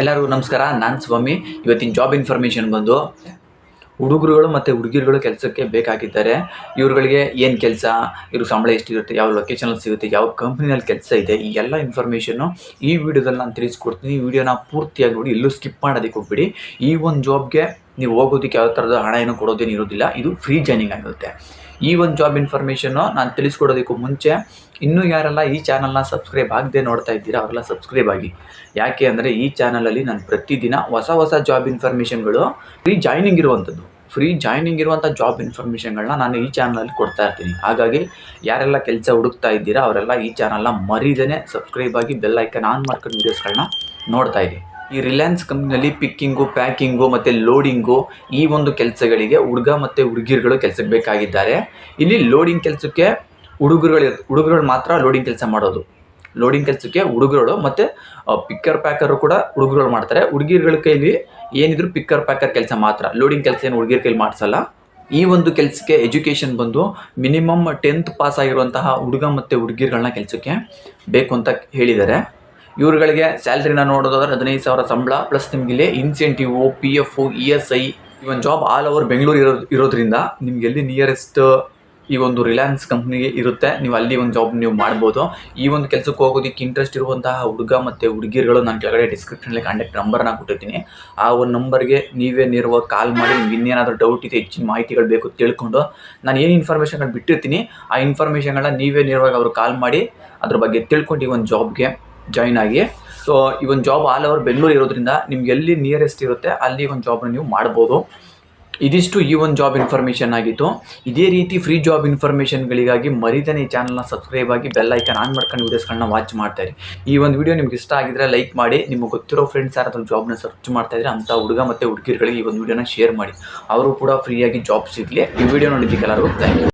ಎಲ್ಲರಿಗೂ ನಮಸ್ಕಾರ, ನಾನು ಸ್ವಾಮಿ. ಇವತ್ತಿನ ಜಾಬ್ ಇನ್ಫಾರ್ಮೇಷನ್ ಬಂದು ಹುಡುಗರುಗಳು ಮತ್ತು ಹುಡುಗಿರುಗಳು ಕೆಲಸಕ್ಕೆ ಬೇಕಾಗಿದ್ದಾರೆ. ಇವ್ರುಗಳಿಗೆ ಏನು ಕೆಲಸ ಇವ್ರ ಸಂಬಳ ಎಷ್ಟಿರುತ್ತೆ, ಯಾವ ಲೊಕೇಶನಲ್ಲಿ ಸಿಗುತ್ತೆ, ಯಾವ ಕಂಪ್ನಿನಲ್ಲಿ ಕೆಲಸ ಇದೆ, ಈ ಎಲ್ಲ ಇನ್ಫಾರ್ಮೇಷನ್ನು ಈ ವಿಡಿಯೋದಲ್ಲಿ ನಾನು ತಿಳಿಸ್ಕೊಡ್ತೀನಿ. ಈ ವಿಡಿಯೋನ ಪೂರ್ತಿಯಾಗಿ ನೋಡಿ ಎಲ್ಲೂ ಸ್ಕಿಪ್ ಮಾಡೋದಕ್ಕೆ ಹೋಗ್ಬಿಡಿ. ಈ ಒಂದು ಜಾಬ್ಗೆ ನೀವು ಹೋಗೋದಕ್ಕೆ ಯಾವ ಥರದ ಹಣ ಏನು ಕೊಡೋದೇನು ಇರೋದಿಲ್ಲ. ಇದು ಫ್ರೀ ಜಾಯ್ನಿಂಗ್ ಆಗಿರುತ್ತೆ. ಈ ಒಂದು ಜಾಬ್ ಇನ್ಫಾರ್ಮೇಷನ್ನು ನಾನು ತಿಳಿಸ್ಕೊಡೋದಕ್ಕೂ ಮುಂಚೆ ಇನ್ನೂ ಯಾರೆಲ್ಲ ಈ ಚಾನಲ್ನ ಸಬ್ಸ್ಕ್ರೈಬ್ ಆಗದೆ ನೋಡ್ತಾ ಇದ್ದೀರಾ, ಅವರೆಲ್ಲ ಸಬ್ಸ್ಕ್ರೈಬ್ ಆಗಿ. ಯಾಕೆ ಅಂದರೆ ಈ ಚಾನಲಲ್ಲಿ ನಾನು ಪ್ರತಿದಿನ ಹೊಸ ಹೊಸ ಜಾಬ್ ಇನ್ಫಾರ್ಮೇಷನ್ಗಳು ಫ್ರೀ ಜಾಯ್ನಿಂಗ್ ಇರುವಂಥದ್ದು ಫ್ರೀ ಜಾಯ್ನಿಂಗ್ ಇರುವಂಥ ಜಾಬ್ ಇನ್ಫಾರ್ಮೇಷನ್ಗಳನ್ನ ನಾನು ಈ ಚಾನಲಲ್ಲಿ ಕೊಡ್ತಾ ಇರ್ತೀನಿ. ಹಾಗಾಗಿ ಯಾರೆಲ್ಲ ಕೆಲಸ ಹುಡುಕ್ತಾ ಇದ್ದೀರಾ, ಅವರೆಲ್ಲ ಈ ಚಾನಲ್ನ ಮರೀದೇ ಸಬ್ಸ್ಕ್ರೈಬ್ ಆಗಿ ಬೆಲ್ಲೈಕನ್ ಆನ್ ಮಾಡ್ಕೊಂಡು ವೀಡಿಯೋಸ್ಗಳನ್ನ ನೋಡ್ತಾ ಇರಿ. ಈ ರಿಲಯನ್ಸ್ ಕಂಪ್ನಿಯಲ್ಲಿ ಪಿಕ್ಕಿಂಗು, ಪ್ಯಾಕಿಂಗು ಮತ್ತು ಲೋಡಿಂಗು ಈ ಒಂದು ಕೆಲಸಗಳಿಗೆ ಹುಡುಗ ಮತ್ತು ಹುಡುಗಿರುಗಳು ಕೆಲಸಕ್ಕೆ ಬೇಕಾಗಿದ್ದಾರೆ. ಇಲ್ಲಿ ಲೋಡಿಂಗ್ ಕೆಲಸಕ್ಕೆ ಹುಡುಗರುಗಳು ಹುಡುಗರುಗಳು ಮಾತ್ರ ಲೋಡಿಂಗ್ ಕೆಲಸ ಮಾಡೋದು. ಲೋಡಿಂಗ್ ಕೆಲಸಕ್ಕೆ ಹುಡುಗರುಗಳು ಮತ್ತು ಪಿಕ್ಕರ್ ಪ್ಯಾಕರು ಕೂಡ ಹುಡುಗರುಗಳು ಮಾಡ್ತಾರೆ. ಹುಡುಗಿರುಗಳ ಕೈಲಿ ಏನಿದ್ರು ಪಿಕ್ಕರ್ ಪ್ಯಾಕರ್ ಕೆಲಸ ಮಾತ್ರ. ಲೋಡಿಂಗ್ ಕೆಲಸ ಏನು ಹುಡುಗಿರ ಕೈಲಿ ಮಾಡಿಸಲ್ಲ. ಈ ಒಂದು ಕೆಲಸಕ್ಕೆ ಎಜುಕೇಷನ್ ಬಂದು ಮಿನಿಮಮ್ ಟೆಂತ್ ಪಾಸ್ ಆಗಿರುವಂತಹ ಹುಡುಗ ಮತ್ತು ಹುಡುಗಿರುಗಳನ್ನ ಕೆಲಸಕ್ಕೆ ಬೇಕು ಅಂತ ಹೇಳಿದ್ದಾರೆ. ಇವ್ರುಗಳಿಗೆ ಸ್ಯಾಲ್ರಿನ ನೋಡೋದಾದ್ರೆ ಹದಿನೈದು ಸಾವಿರ ಸಂಬಳ ಪ್ಲಸ್ ನಿಮ್ಗೆ ಇಲ್ಲಿ incentive P F E S I ಈ ಒಂದು ಜಾಬ್ ಆಲ್ ಓವರ್ ಬೆಂಗಳೂರು ಇರೋ ಇರೋದ್ರಿಂದ ನಿಮ್ಗೆ ಎಲ್ಲಿ ನಿಯರೆಸ್ಟ್ ಈ ಒಂದು ರಿಲಯನ್ಸ್ ಕಂಪ್ನಿಗೆ ಇರುತ್ತೆ. ನೀವು ಅಲ್ಲಿ ಒಂದು ಜಾಬ್ ನೀವು ಮಾಡ್ಬೋದು. ಈ ಒಂದು ಕೆಲಸಕ್ಕೆ ಹೋಗೋದಕ್ಕೆ ಇಂಟ್ರೆಸ್ಟ್ ಇರುವಂತಹ ಹುಡುಗ ಮತ್ತು ಹುಡುಗಿರುಗಳು ನಾನು ಕೆಳಗಡೆ ಡಿಸ್ಕ್ರಿಪ್ಷನಲ್ಲಿ ಕಾಂಟ್ಯಾಕ್ಟ್ ನಂಬರ್ನ ಕೊಟ್ಟಿರ್ತೀನಿ. ಆ ಒಂದು ನಂಬರ್ಗೆ ನೀವೇ ನೇರವಾಗಿ ಕಾಲ್ ಮಾಡಿ, ನಿಮ್ಗೆ ಇನ್ನೇನಾದರೂ ಡೌಟ್ ಇದೆ, ಹೆಚ್ಚಿನ ಮಾಹಿತಿಗಳು ಬೇಕು ತಿಳ್ಕೊಂಡು ನಾನು ಏನು ಇನ್ಫಾರ್ಮೇಷನ್ಗಳು ಬಿಟ್ಟಿರ್ತೀನಿ, ಆ ಇನ್ಫಾರ್ಮೇಷನ್ಗಳನ್ನ ನೀವೇ ನೇರವಾಗಿ ಅವರು ಕಾಲ್ ಮಾಡಿ, ಅದ್ರ ಬಗ್ಗೆ ತಿಳ್ಕೊಂಡು ಈ ಒಂದು ಜಾಬ್ಗೆ ಜಾಯ್ನ್ ಆಗಿ. ಸೊ ಈ ಒಂದು ಜಾಬ್ ಆಲ್ ಓವರ್ ಬೆಂಗಳೂರು ಇರೋದ್ರಿಂದ ನಿಮ್ಗೆ ಎಲ್ಲಿ ನಿಯರೆಸ್ಟ್ ಇರುತ್ತೆ, ಅಲ್ಲಿ ಒಂದು ಜಾಬ್ನ ನೀವು ಮಾಡ್ಬೋದು. ಇದಿಷ್ಟು ಈ ಒಂದು ಜಾಬ್ ಇನ್ಫಾರ್ಮೇಷನ್ ಆಗಿತ್ತು. ಇದೇ ರೀತಿ ಫ್ರೀ ಜಾಬ್ ಇನ್ಫಾರ್ಮೇಷನ್ಗಳಿಗಾಗಿ ಮರಿದನೇ ಈ ಚಾನಲ್ನ ಸಬ್ಸ್ಕ್ರೈಬ್ ಆಗಿ ಬೆಲ್ ಐಕನ್ ಆನ್ ಮಾಡ್ಕೊಂಡು ವೀಡಿಯೋಸ್ಗಳನ್ನ ವಾಚ್ ಮಾಡ್ತಾ ಇರಿ. ಈ ಒಂದು ವಿಡಿಯೋ ನಿಮ್ಗೆ ಇಷ್ಟ ಆಗಿದ್ರೆ ಲೈಕ್ ಮಾಡಿ, ನಿಮಗೆ ಗೊತ್ತಿರೋ ಫ್ರೆಂಡ್ಸ್ ಯಾರಾದ್ರೂ ಜಾಬ್ನ ಸರ್ಚ್ ಮಾಡ್ತಾ ಇದ್ರೆ ಅಂಥ ಹುಡುಗ ಮತ್ತು ಹುಡುಗಿರುಗಳಿಗೆ ಈ ಒಂದು ವಿಡಿಯೋನ ಶೇರ್ ಮಾಡಿ. ಅವರು ಕೂಡ ಫ್ರೀಯಾಗಿ ಜಾಬ್ ಸಿಗಲಿ. ಈ ವಿಡಿಯೋ ನೋಡಿದ್ದಕ್ಕೆ ಎಲ್ಲರಿಗೂ ಥ್ಯಾಂಕ್ ಯು